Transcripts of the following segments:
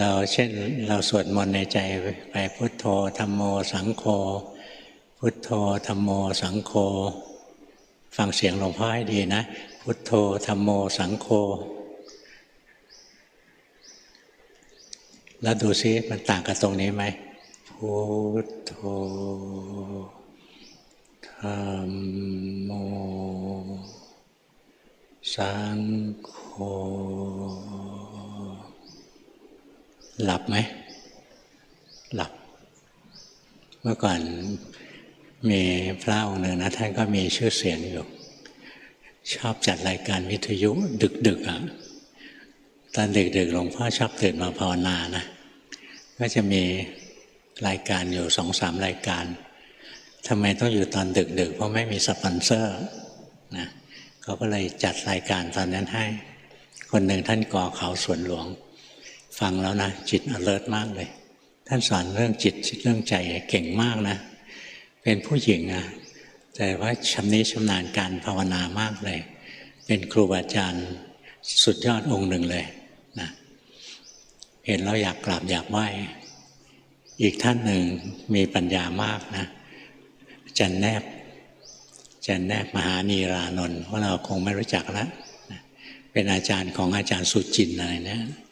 เราเช่นเราสวดมนต์ในใจไปพุทโธธรรมโมสังโฆพุทโธธรรมโมสังโฆฟังเสียงหลวงพ่อให้ดีนะ พุทโธธรรมโมสังโฆแล้วดูซิมันต่างกับตรงนี้ไหมพุทโธธรรมโมสังโฆ หลับไหม หลับ เมื่อก่อนมีพระองค์หนึ่งนะท่านก็มีชื่อเสียงอยู่ ชอบจัดรายการวิทยุดึกๆอะตอนดึกๆหลวงพ่อชอบตื่นมาภาวนานะก็จะมีรายการอยู่สองสามรายการทำไมต้องอยู่ตอนดึกๆ เพราะไม่มีสปอนเซอร์นะเขาก็เลยจัดรายการตอนนั้นให้ คนหนึ่งท่านก่อเขาสวนหลวง ฟังแล้วนะจิต alert มากเลย ท่านสอนเรื่องจิตเรื่องใจเก่งมากนะ เป็นผู้หญิงนะแต่ว่าชำนิชำนาญการภาวนามากเลย เป็นครูบาอาจารย์สุดยอดองค์หนึ่งเลยนะเห็นแล้วอยากกราบอยากไหว้อีกท่านหนึ่งมีปัญญามากนะจันแนบจันแนบมหานีรานนท์ว่าเราคงไม่รู้จักแล้วนะเป็นอาจารย์ของอาจารย์สุจินอะไรเนะนะ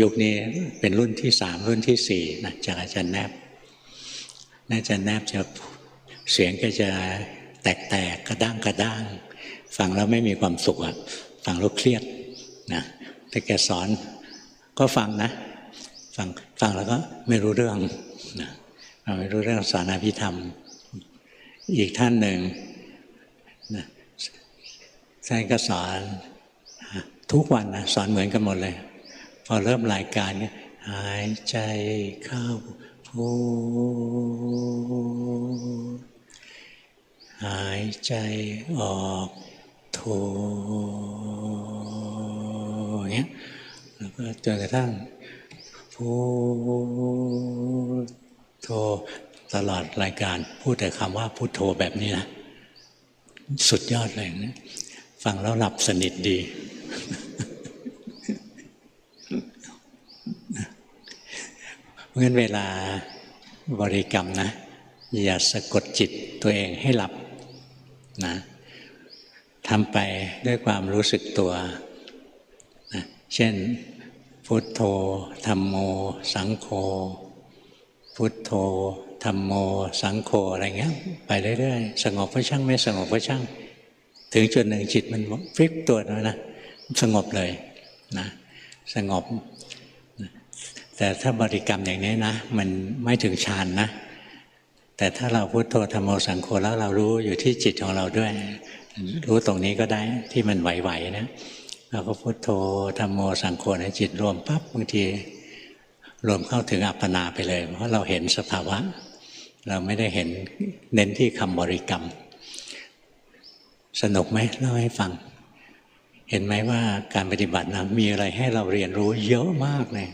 ยุคนี้เป็นรุ่นที่สามรุ่นที่สี่นะจากอาจารย์แนบอาจารย์แนบจะเสียงก็จะแตกๆกระด้างกระด้าง ฟังแล้วไม่มีความสุขอะฟังแล้วเครียดนะแต่แกสอนก็ฟังนะ ฟังฟังแล้วก็ไม่รู้เรื่องนะไม่รู้เรื่องสอนอภิธรรม อีกท่านหนึ่งนะท่านก็สอนทุกวันนะสอนเหมือนกันหมดเลย อเริ่มรายการก็หายใจเข้าพูดหายใจออกโทอย่างเงี้ยแล้วก็จนกระทั่งพูดโทตลอดรายการพูดแต่คำว่าพูดโทแบบนี้นะ สุดยอดเลยนะ ฟังแล้วหลับสนิทดี เพราะงั้นเวลาบริกรรมนะ อย่าสะกดจิตตัวเองให้หลับนะทำไปด้วยความรู้สึกตัวนะเช่น พุทโธธรรมโม สังโฆพุทโธธรรมโม สังโฆอะไรเงี้ย ไปเรื่อยๆสงบก็ช่างไม่สงบก็ช่าง ถึงจุดหนึ่งจิตมันฟลิปตัวนะสงบเลยนะสงบ แต่ถ้าบริกรรมอย่างนี้นะ มันไม่ถึงฌานนะ แต่ถ้าเราพุโทโธธรรมโมสังโฆแล้วเรารู้อยู่ที่จิตของเราด้วย รู้ตรงนี้ก็ได้ที่มันไหวๆนะเราก็พุโทโธธรรมโมสังโฆในจิตรวมปั๊บบางทีรวมเข้าถึงอัปปนาไปเลย เพราะเราเห็นสภาวะ เราไม่ได้เห็นเน้นที่คำบริกรรม สนุกไหมเล่าให้ฟัง เห็นไหมว่าการปฏิบัตินะมีอะไรให้เราเรียนรู้เยอะมากเลย